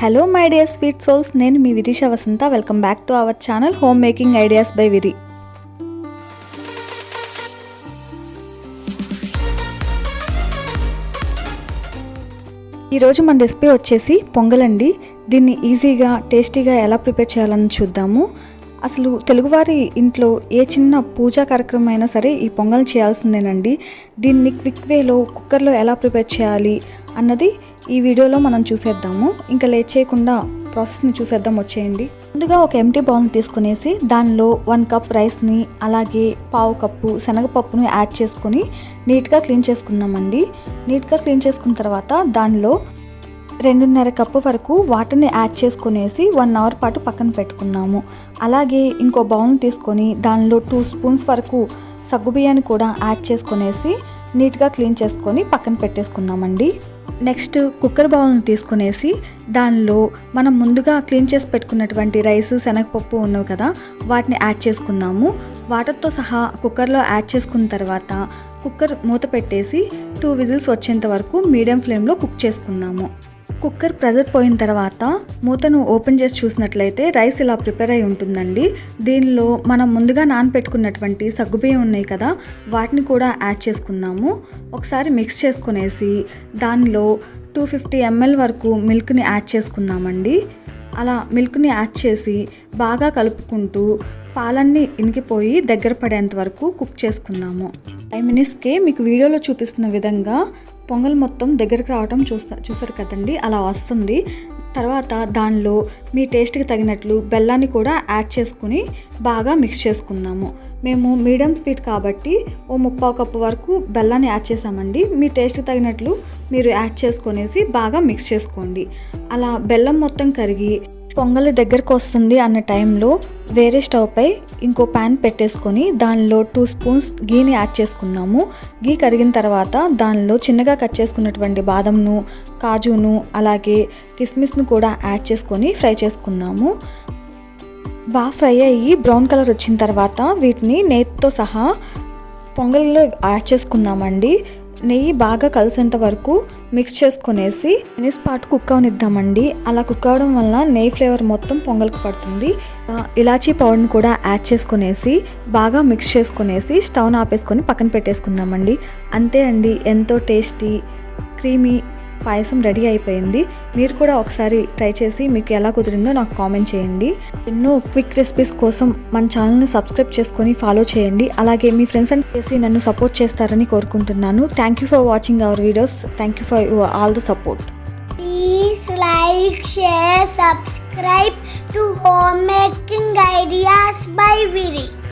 Hello my dear sweet souls నేను మీ Virisha Vasantha. Welcome back to our channel home making ideas by Viri ఈరోజు మన recipe వచ్చేసి పొంగల్ అండి దీన్ని ఈజీగా టేస్టీగా ఎలా ప్రిపేర్ చేయాలని చూద్దాము. అసలు తెలుగువారి ఇంట్లో ఏ చిన్న పూజా కార్యక్రమం అయినా సరే ఈ పొంగల్ చేయాల్సిందేనండి. దీన్ని క్విక్ వేలో కుక్కర్లో ఎలా ప్రిపేర్ చేయాలి అన్నది ఈ వీడియోలో మనం చూసేద్దాము. ఇంకా లేట్ చేయకుండా ప్రాసెస్ని చూసేద్దాం వచ్చేయండి. ముందుగా ఒక ఎంటీ బౌల్ తీసుకునేసి దానిలో వన్ కప్ రైస్ని అలాగే పావు కప్పు శనగపప్పును యాడ్ చేసుకొని నీట్గా క్లీన్ చేసుకున్నామండి. నీట్గా క్లీన్ చేసుకున్న తర్వాత దానిలో రెండున్నర కప్పు వరకు వాటర్ని యాడ్ చేసుకునేసి వన్ అవర్ పాటు పక్కన పెట్టుకున్నాము. అలాగే ఇంకో బౌల్ తీసుకొని దానిలో టూ స్పూన్స్ వరకు సగ్గుబియ్యాన్ని కూడా యాడ్ చేసుకునేసి నీట్గా క్లీన్ చేసుకొని పక్కన పెట్టేసుకున్నామండి. నెక్స్ట్ కుక్కర్ బౌల్ని తీసుకునేసి దానిలో మనం ముందుగా క్లీన్ చేసి పెట్టుకున్నటువంటి రైస్ శనగపప్పు ఉన్నవి కదా వాటిని యాడ్ చేసుకున్నాము వాటర్తో సహా కుక్కర్లో యాడ్ చేసుకున్న తర్వాత కుక్కర్ మూత పెట్టేసి టూ విజిల్స్ వచ్చేంత వరకు మీడియం ఫ్లేమ్లో కుక్ చేసుకున్నాము కుక్కర్ ప్రెజర్ పోయిన తర్వాత మూతను ఓపెన్ చేసి చూసినట్లయితే రైస్ ఇలా ప్రిపేర్ అయి ఉంటుందండి. దీనిలో మనం ముందుగా నానపెట్టుకున్నటువంటి సగ్గుబియ్యం ఉన్నాయి కదా వాటిని కూడా యాడ్ చేసుకుందాము. ఒకసారి మిక్స్ చేసుకునేసి దానిలో టూ ఫిఫ్టీ ఎంఎల్ వరకు మిల్క్ని యాడ్ చేసుకుందామండి. అలా మిల్క్ని యాడ్ చేసి బాగా కలుపుకుంటూ పాలన్నీ ఇనికిపోయి దగ్గర పడేంత వరకు కుక్ చేసుకున్నాము ఫైవ్ మినిట్స్కే మీకు వీడియోలో చూపిస్తున్న విధంగా పొంగల్ మొత్తం దగ్గరికి రావటం చూస్తా చూసారు కదండి? అలా వస్తుంది. తర్వాత దానిలో మీ టేస్ట్కి తగినట్లు బెల్లాన్ని కూడా యాడ్ చేసుకుని బాగా మిక్స్ చేసుకుందాము. మేము మీడియం స్వీట్ కాబట్టి ఓ ముప్పావు కప్పు వరకు బెల్లాన్ని యాడ్ చేసామండి. మీ టేస్ట్కి తగినట్లు మీరు యాడ్ చేసుకునేసి బాగా మిక్స్ చేసుకోండి. అలా బెల్లం మొత్తం కరిగి పొంగల్ దగ్గరకు వస్తుంది అన్న టైంలో వేరే స్టవ్పై ఇంకో ప్యాన్ పెట్టేసుకొని దానిలో టూ స్పూన్స్ గీని యాడ్ చేసుకున్నాము. గీ కరిగిన తర్వాత దానిలో చిన్నగా కట్ చేసుకున్నటువంటి బాదంను కాజును అలాగే కిస్మిస్ను కూడా యాడ్ చేసుకొని ఫ్రై చేసుకున్నాము. బాగా ఫ్రై అయ్యి బ్రౌన్ కలర్ వచ్చిన తర్వాత వీటిని నేతితో సహా పొంగల్లో యాడ్ చేసుకున్నామండి. నెయ్యి బాగా కలిసేంత వరకు మిక్స్ చేసుకునేసి మినిస్ పాటు కుక్ అవనిద్దామండి. అలా కుక్ అవడం వల్ల నెయ్యి ఫ్లేవర్ మొత్తం పొంగల్కి పడుతుంది. ఇలాచీ పౌడర్ని కూడా యాడ్ చేసుకునేసి బాగా మిక్స్ చేసుకునేసి స్టవ్ ఆపేసుకొని పక్కన పెట్టేసుకుందామండి. అంతే అండి. ఎంతో టేస్టీ క్రీమీ పాయసం రెడీ అయిపోయింది. మీరు కూడా ఒకసారి ట్రై చేసి మీకు ఎలా కుదిరిందో నాకు కామెంట్ చేయండి. ఎన్నో క్విక్ రెసిపీస్ కోసం మన ఛానల్ని సబ్స్క్రైబ్ చేసుకొని ఫాలో చేయండి. అలాగే మీ ఫ్రెండ్స్ అండ్ చేసి నన్ను సపోర్ట్ చేస్తారని కోరుకుంటున్నాను. Thank you for watching our videos thank you for all the support Please like, share, subscribe to Homemaking